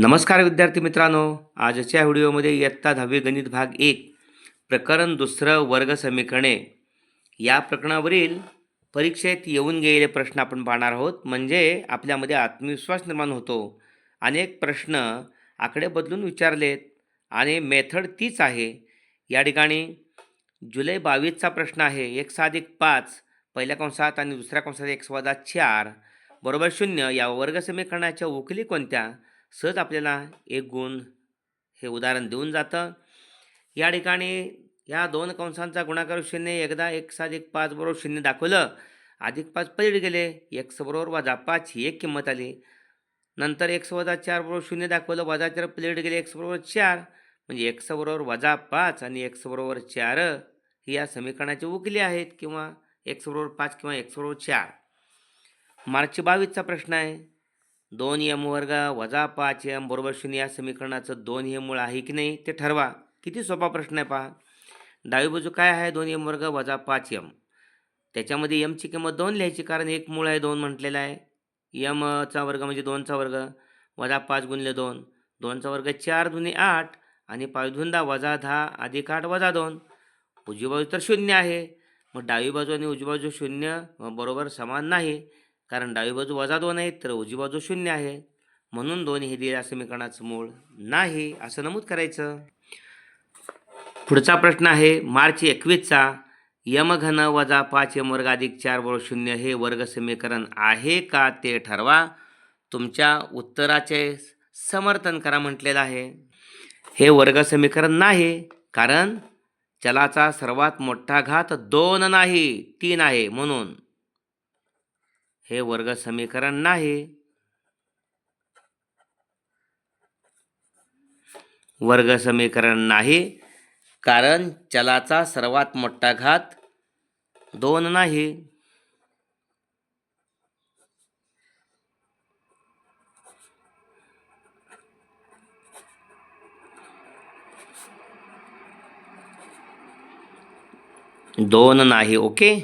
नमस्कार विद्यार्थी मित्रांनो. आजच्या व्हिडिओमध्ये इयत्ता दहावी गणित भाग एक प्रकरण दुसरं वर्ग समीकरणे. या प्रकरणावरील परीक्षेत येऊन गेलेले प्रश्न आपण पाहणार आहोत. म्हणजे आपल्यामध्ये आत्मविश्वास निर्माण होतो. अनेक प्रश्न आकडे बदलून विचारलेत आणि मेथड तीच आहे. या ठिकाणी जुलै बावीसचा प्रश्न आहे. एक अधिक पाच पहिल्या कंसात आणि दुसऱ्या कंसात एक वजा चार. बरोबर शून्य. या वर्ग समीकरणाच्या उकली कोणत्या? सहज आपल्याला एक गुण हे उदाहरण देऊन जातं. या ठिकाणी या दोन कंसांचा गुणाकार शून्य एकदा एक सात एक पाच बरोबर शून्य दाखवलं. अधिक पाच पलीड गेले. एक्स बरोबर वजा पाच ही एक किंमत आली. नंतर एक्स वजा चार बरोबर शून्य दाखवलं. वजा चार पलीकडे गेले. एक्स बरोबर चार. म्हणजे एक्स बरोबर वजा पाच आणि एक्स बरोबर चार ही या समीकरणाचे उकली आहेत किंवा एक्स बरोबर पाच किंवा एक्स बरोबर चार. मार्च बावीसचा प्रश्न आहे. दोन यम वर्ग वजा पाच एम बरोबर शून्य या समीकरणाचं दोन हे मूळ आहे की नाही ते ठरवा. किती सोपा प्रश्न आहे पहा. डावी बाजू काय आहे? दोन यम वर्ग वजा पाच यम त्याच्यामध्ये यमची किंमत दोन लिहायची कारण एक मूळ आहे दोन म्हटलेलं आहे. यमचा वर्ग म्हणजे दोनचा वर्ग वजा पाच गुणले दोन. दोनचा वर्ग चार दुने आठ आणि पाच धुंदा वजा दहा अधिक आठ वजा दोन. उजवी बाजू तर शून्य आहे. मग डावी बाजू आणि उजवी बाजू शून्य बरोबर समान नाही. कारण डावी बाजू वजा दोन आहे तर उजवी बाजू शून्य आहे. म्हणून दोन हे दिल्या समीकरणाचं मूळ नाही असं नमूद करायचं. पुढचा प्रश्न आहे मार्च एकवीसचा यमघन वजा पाच यम वर्ग अधिक चार बरोबर शून्य हे वर्ग समीकरण आहे का ते ठरवा. तुमच्या उत्तराचे समर्थन करा म्हटलेलं आहे. हे वर्ग समीकरण नाही कारण चलाचा सर्वात मोठा घात दोन नाही तीन आहे म्हणून. हे वर्ग समीकरण नाही. वर्ग समीकरण नाही. कारण चलाचा सर्वात मोठा घात दोन नाही. दोन नाही ओके?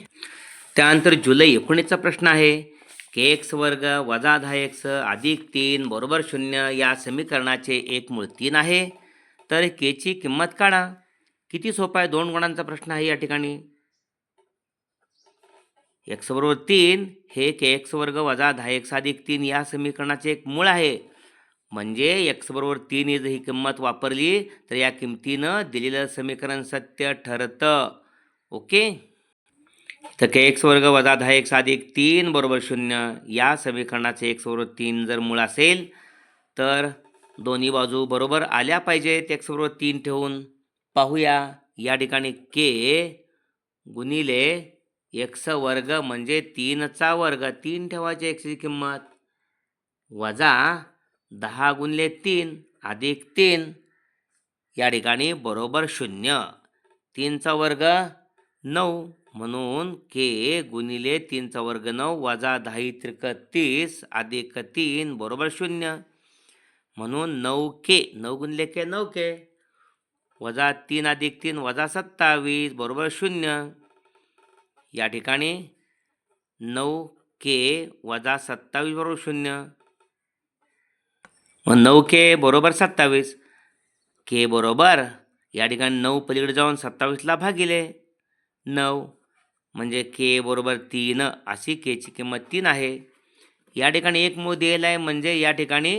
त्यानंतर जुलै एकोणीसचा प्रश्न आहे. के एक्स वर्ग वजा दहा एक्स अधिक तीन बरोबर शून्य या समीकरणाचे एक मूळ तीन आहे. तर केची किंमत काढा. किती सोपा आहे? दोन गुणांचा प्रश्न आहे या ठिकाणी. एक्स बरोबर तीन हे के एक्स वर्ग वजा दहा एक्स अधिक तीन या समीकरणाचे एक मूळ आहे. म्हणजे एक्स बरोबर तीन ही जर ही किंमत वापरली तर या किमतीनं दिलेलं समीकरण सत्य ठरतं. ओके? तर के एक्स वर्ग वजा दहा एक्स अधिक तीन बरोबर शून्य. या समीकरणाचे एक्स बरोबर तीन जर मूळ असेल तर दोन्ही बाजू बरोबर आल्या पाहिजेत. एक्स बरोबर तीन ठेवून पाहूया. या ठिकाणी के गुणिले एक्स वर्ग म्हणजे तीनचा वर्ग. तीन ठेवायचे एक्सची किंमत. वजा दहा गुणले तीन अधिक तीन. या ठिकाणी बरोबर शून्य. तीनचा वर्ग नऊ. म्हणून के गुणिले तीनचा वर्ग नऊ वजा दहा त्रिक तीस अधिक तीन बरोबर शून्य. म्हणून नऊ के नऊ गुणिले के नऊ के वजा तीन अधिक तीन वजा सत्तावीस बरोबर शून्य. या ठिकाणी नऊ के वजा सत्तावीस बरोबर शून्य. मग नऊ के बरोबर सत्तावीस. के बरोबर या ठिकाणी नऊ पलीकडे जाऊन सत्तावीसला भागिले नऊ. म्हणजे के बरोबर तीन अशी केची किंमत तीन आहे. या ठिकाणी एक मूळ दिलेला आहे म्हणजे या ठिकाणी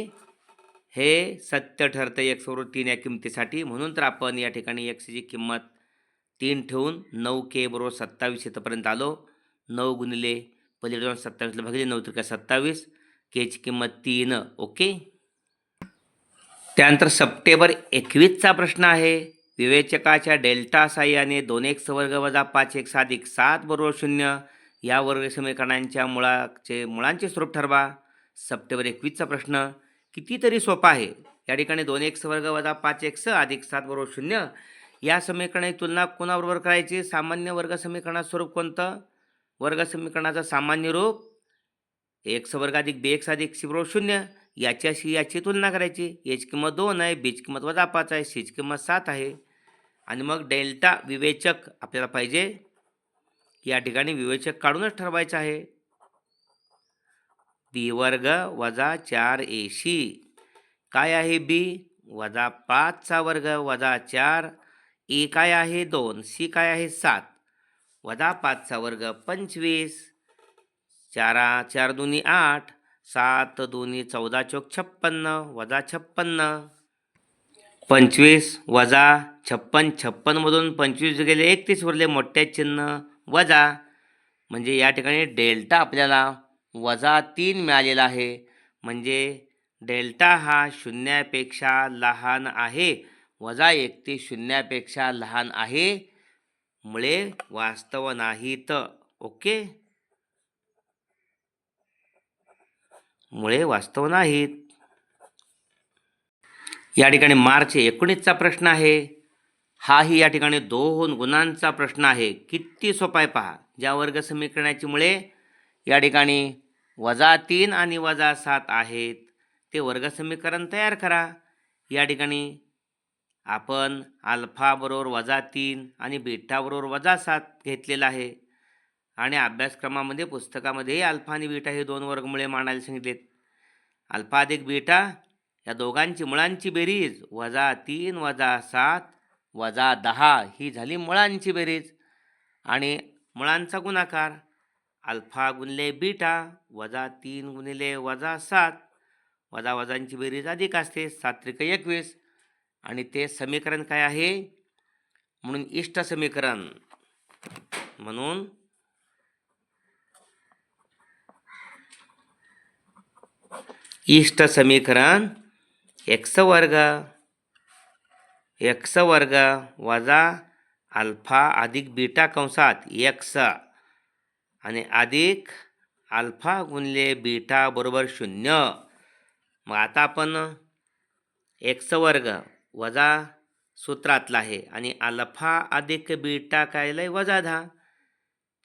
हे सत्य ठरतं एक बरोबर तीन या किमतीसाठी. म्हणून तर आपण या ठिकाणी एक्सची किंमत तीन ठेवून नऊ के बरोबर सत्तावीस इथंपर्यंत आलो. नऊ गुणिले पलीकडे जाऊन सत्तावीसला भागिले नऊ त्रिका सत्तावीस. केची किंमत तीन ओके? त्यानंतर सप्टेंबर एकवीसचा प्रश्न आहे. विवेचकाच्या डेल्टा साह्याने दोन एक सवर्ग वजा पाच एक साधिक सात बरोबर शून्य या वर्ग समीकरणांच्या मुळाचे मुळांचे स्वरूप ठरवा. सप्टेंबर एकवीसचा प्रश्न कितीतरी सोपा आहे. या ठिकाणी दोन एक सवर्ग वजा पाच एक स अधिक सात बरोबर शून्य. या समीकरणाची तुलना कोणाबरोबर करायची? सामान्य वर्ग समीकरणाचं स्वरूप कोणतं? वर्ग समीकरणाचं सामान्य रूप एक सवर्ग अधिक बी एक्स अधिक सी बरोबर शून्य. याच्याशी याची तुलना करायची. याची किंमत दोन आहे बीची किंमत वजा पाच आहे सीची किंमत सात आहे. आणि मग डेल्टा विवेचक आपल्याला पाहिजे. या ठिकाणी विवेचक काढूनच ठरवायचं आहे. बी वर्ग वजा चार ए सी. काय आहे बी? वजा पाचचा वर्ग वजा चार. ए काय आहे? दोन. सी काय आहे? सात. वजा पाचचा वर्ग पंचवीस. चारा चार दोन्ही आठ. सात दोन्ही चौदा चौक छप्पन्न. वजा छप्पन्न. पंचवीस वजा छप्पन छप्पनमधून पंचवीस गेले एकतीस उरले मोठ्या चिन्ह वजा. म्हणजे या ठिकाणी डेल्टा आपल्याला वजा तीन मिळालेला आहे. म्हणजे डेल्टा हा शून्यापेक्षा लहान आहे. वजा एकतीस शून्यापेक्षा लहान आहे. मुळे वास्तव नाहीत. ओके? मुळे वास्तव नाहीत. या ठिकाणी मार्च एकोणीसचा प्रश्न आहे. हाही या ठिकाणी दोन गुणांचा प्रश्न आहे. किती सोपा आहे पहा. ज्या वर्ग समीकरणाची मुळे या ठिकाणी वजा तीन आणि वजा सात आहेत. ते वर्गसमीकरण तयार करा. या ठिकाणी आपण अल्फाबरोबर वजा तीन आणि बीटाबरोबर वजा सात घेतलेलं आहे. आणि अभ्यासक्रमामध्ये पुस्तकामध्ये अल्फा आणि बीटा हे दोन वर्गमुळे मांडायला सांगितलेत. अल्फा अधिक बीटा या दोघांची मुळांची बेरीज. वजा तीन वजा सात वजा दहा ही झाली मुळांची बेरीज. आणि मुळांचा गुणाकार. अल्फा गुणले बीटा वजा तीन गुणिले वजा सात. वजा वजांची बेरीज अधिक असते सात्रिक एकवीस. आणि ते समीकरण काय आहे? म्हणून इष्ट समीकरण. म्हणून इष्ट समीकरण एक्स वर्ग एक्स वर्ग वजा अल्फा अधिक बीटा कंसात एक्स आणि अधिक अल्फा गुणले बीटा बरोबर शून्य. मग आता आपण एक्स वर्ग वजा सूत्रातला आहे आणि अल्फा अधिक बीटा कायला वजा दहा.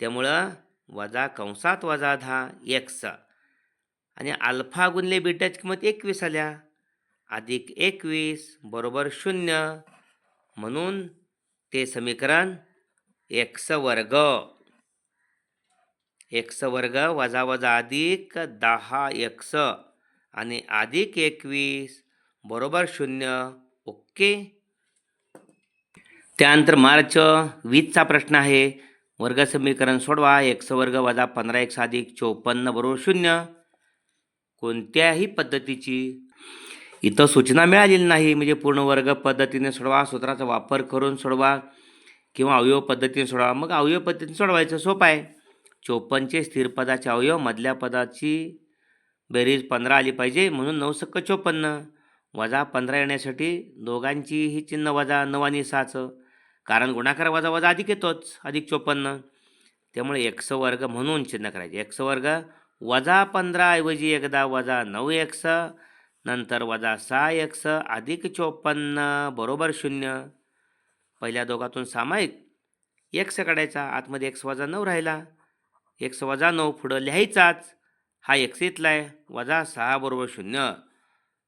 त्यामुळं वजा कंसात वजा दहा एक्स. आणि अल्फा गुणले बीटाची किंमत एकवीस आल्या. अधिक एकवीस बरोबर शून्य. म्हणून ते समीकरण एक्स वर्ग. एक्स वर्ग वजा वजा अधिक दहा एक्स आणि अधिक एकवीस बरोबर शून्य. ओके? त्यानंतर मार्च वीसचा प्रश्न आहे. वर्ग समीकरण सोडवा. एक्स वर्ग वजा पंधरा एक्स अधिक चोपन्न बरोबर शून्य. कोणत्याही पद्धतीची इथं सूचना मिळालेली नाही. म्हणजे पूर्ण वर्ग पद्धतीने सोडवा सूत्राचा वापर करून सोडवा किंवा अवयव पद्धतीने सोडवा. मग अवयव पद्धतीने सोडवायचं सोपं आहे चोपन्नचे स्थिर पदाचे अवयव मधल्या पदाची बेरीज पंधरा आली पाहिजे म्हणून नऊ सक्क चोपन्न. वजा पंधरा येण्यासाठी दोघांची ही चिन्ह वजा नऊ आणि सहाचं कारण गुणाकार वजा वजा अधिक येतोच अधिक चोपन्न. त्यामुळे एक्स वर्ग म्हणून चिन्ह करायचे. एक्स वर्ग वजा पंधरा ऐवजी एकदा वजा नऊ एक्स. नंतर वजा सहा एक्स अधिक चोपन्न बरोबर शून्य. पहिल्या दोघातून सामायिक. एक्स काढायचा आतमध्ये एक्स वजा नऊ राहिला. एक्स वजा नऊ पुढं लिहायचाच. हा एक्स इथला आहे वजा सहा बरोबर शून्य.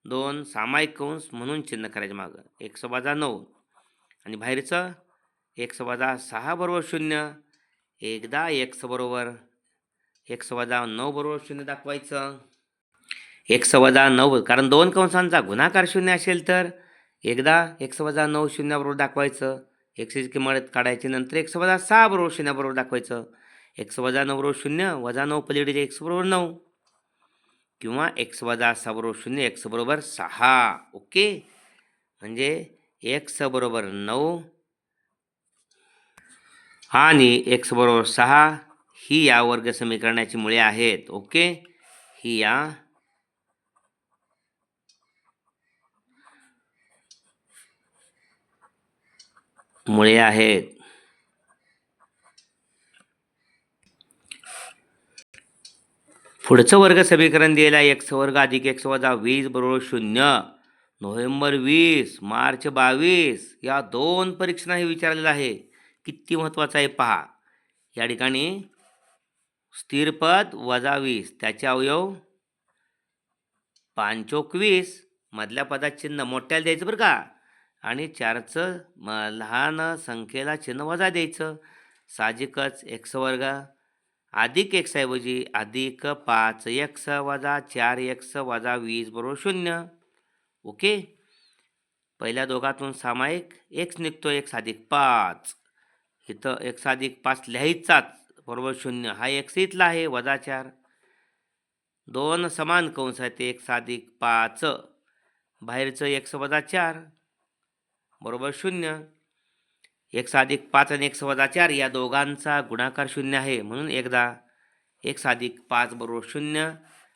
दोन सामायिक कंस म्हणून चिन्ह करायचं मागं. एक्स वजा नऊ. आणि बाहेरचं एक्स वजा सहा बरोबर शून्य. एकदा एक्स बरोबर. एक्स वजा नऊ बरोबर शून्य दाखवायचं. एक्स वजा नऊ कारण दोन कंसांचा गुणाकार शून्य असेल तर एकदा एक्स वजा नऊ शून्याबरोबर दाखवायचं एकशेची किंमत काढायची नंतर एक्स वजा सहा बरोबर शून्याबरोबर दाखवायचं एक्स वजा नऊ बरोबर शून्य वजा नऊ पलीकडे एक्स बरोबर नऊ किंवा एक्स वजा सहा बरोबर शून्य एक्स बरोबर सहा. ओके? म्हणजे एक्स बरोबर नऊ आणि एक्स बरोबर सहा ही या वर्ग समीकरणाची मुळे आहेत. ओके? ही या मुळे आहेत पुढचं वर्ग समीकरण दिलेलं आहे. एक्स वर्ग अधिक एक्स वजा वीस बरोबर शून्य. नोव्हेंबर वीस मार्च बावीस या दोन परीक्षांना हे विचारलेलं आहे. किती महत्त्वाचं आहे पहा. या ठिकाणी स्थिरपद वजा वीस त्याचे अवयव पांचोक वीस मधल्या पदात चिन्ह मोठ्याला द्यायचं बरं का? आणि चारचं म लहान संख्येला चिन्ह वजा द्यायचं. साहजिकच एक्स वर्ग. अधिक एक्स ऐवजी अधिक पाच एक्स वजा चार एक्स वजा वीस बरोबर शून्य. ओके? पहिल्या दोघातून सामायिक एक्स निघतो एक्स अधिक पाच. इथं एक्स अधिक पाच लिहायचाच बरोबर शून्य. हा एक्स इथला आहे वजा चार. दोन समान कंस आहेत एक्स अधिक पाच. बाहेरचं एक्स वजा चार. बरोबर शून्य. एक अधिक पाच आणि एक वजा चार या दोघांचा गुणाकार शून्य आहे म्हणून एकदा एक अधिक पाच बरोबर शून्य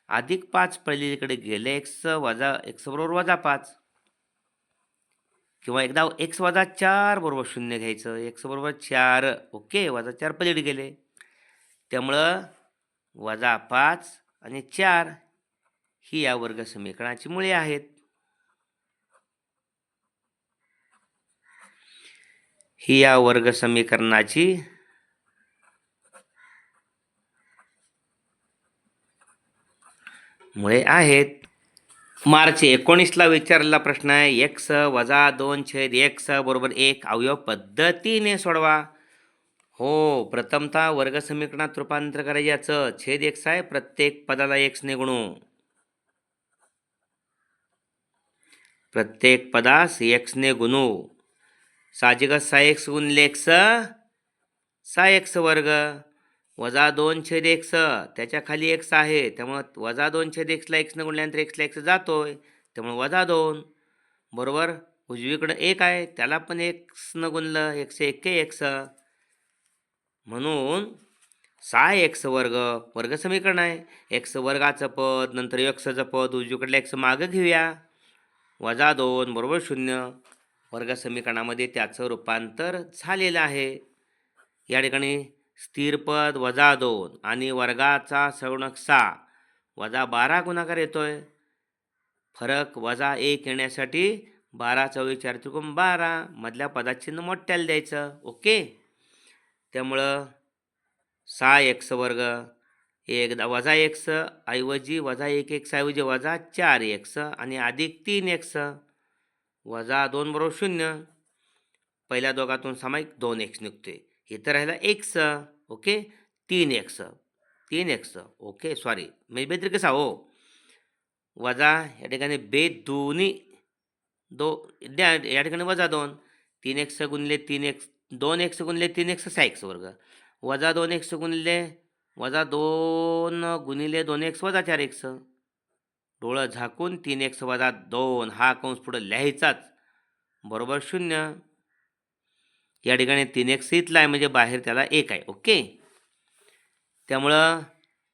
अधिक पाच पहिलीकडे गेले एक्स वजा एक्स बरोबर वजा पाच. किंवा एकदा एक्स वजा चार बरोबर शून्य घ्यायचं एक्स बरोबर चार ओके वजा चार पलीकडे गेले. त्यामुळं वजा पाच आणि चार ही या वर्ग समीकरणाची मुळे आहेत. ही या वर्ग समीकरणाची मुळे आहेत. मार्च एकोणीसला विचारलेला प्रश्न आहे एक्स वजा दोन छेद एक्स बरोबर एक अवयव पद्धतीने सोडवा. हो प्रथमतः वर्ग समीकरणात रूपांतर करायचं याचं छेद एक्स आहे प्रत्येक पदाला एक्सने गुणू प्रत्येक पदास एक्सने गुणू साहजिकच सहा एक्स गुणले एक्स सहा एक्स वर्ग. वजा दोन छेद एक्स त्याच्याखाली एक्स आहे. त्यामुळं वजा दोन छेद एक्सला एक्सनं गुणल्यानंतर एक्सला एक्स जातोय. त्यामुळे वजा दोन. बरोबर? उजवीकडं एक आहे. त्याला पण एक्सनं गुणलं. एकशे एक्के एक्स. म्हणून सहा एक्स वर्ग वर्ग समीकरण आहे. एक्स वर्गाचं पद नंतर एक्सचं पद. उजवीकडलं एक्स मागं घेऊया. वजा दोन बरोबर शून्य. वर्ग समीकरणामध्ये त्याचं रूपांतर झालेलं आहे. या ठिकाणी स्थिरपद वजा दोन आणि वर्गाचा सगुणक सहा वजा बारा गुणाकार येतो आहे फरक वजा एक येण्यासाठी बारा चौवीस चार त्रिकोण बारा मधल्या पदात चिन्ह मोठ्याला द्यायचं. ओके? त्यामुळं सहा एक्स वर्ग एक वजा एक्स ऐवजी वजा एक एक्स ऐवजी वजा चार एक्स आणि अधिक तीन एक्स. वजा दोन बरोबर शून्य. पहिल्या दोघातून सामायिक दोन एक्स निघतोय. इथं राहिला एक्स ओके? तीन एक्स तीन एक्स ओके? सॉरी म्हणजे बेत्री कसा हो? वजा या ठिकाणी बे दोन्ही दो द्या या ठिकाणी वजा दोन. तीन एक्स गुणले तीन एक्स दोन एक्स गुणले तीन एक्स सहा एक्स वर्ग. वजा दोन एक्स गुणले वजा दोन गुणिले दोन एक्स वजा चार एक्स डोळं झाकून तीन एक वजा दोन हा कंस पुढं लिहायचाच. बरोबर शून्य. या ठिकाणी तीन एक इथला आहे म्हणजे बाहेर त्याला एक आहे. ओके? त्यामुळं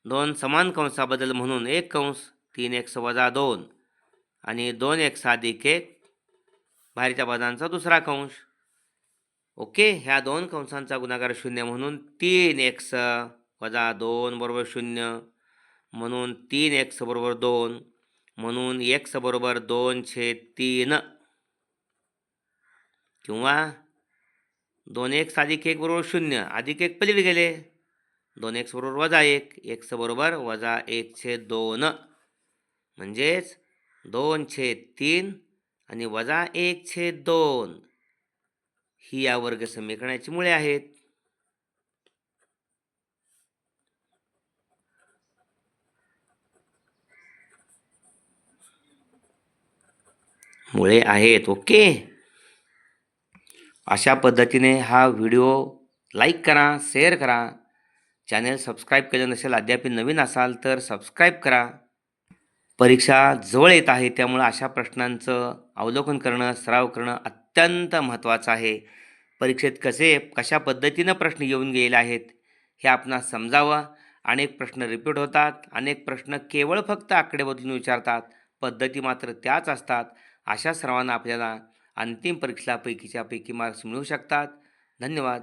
दोन समान कंसाबद्दल म्हणून एक कंस तीन एक वजा दोन आणि दोन एक साधिक एक बाहेरच्या पदांचा दुसरा कंश ओके? ह्या दोन कंसांचा गुणाकार शून्य म्हणून तीन एक्स वजा दोन बरोबर शून्य म्हणून तीन एक्स बरोबर दोन. म्हणून एक्स बरोबर दोन छेद तीन. किंवा दोन एक्स अधिक एक बरोबर शून्य अधिक एक पलीकडे गेले. दोन एक्स बरोबर वजा एक एक्स बरोबर वजा एक छेद दोन. म्हणजेच दोन छेद तीन आणि वजा एक छेद दोन. ही या वर्ग समीकरणाची मुळे आहेत. मुळे आहेत ओके? अशा पद्धतीने हा व्हिडिओ लाईक करा शेअर करा. चॅनल सबस्क्राईब केलं नसेल अद्याप नवीन असाल तर सबस्क्राईब करा. परीक्षा जवळ येत आहे त्यामुळं अशा प्रश्नांचं अवलोकन करणं सराव करणं अत्यंत महत्त्वाचं आहे. परीक्षेत कसे कशा पद्धतीनं प्रश्न येऊन गेले आहेत हे आपणास समजावं. अनेक प्रश्न रिपीट होतात अनेक प्रश्न केवळ फक्त आकडे बदलून विचारतात. पद्धती मात्र त्याच असतात. अशा सर्वांना आपल्याला अंतिम परीक्षेला पैकीच्या पैकी मार्क्स मिळू शकतात. धन्यवाद.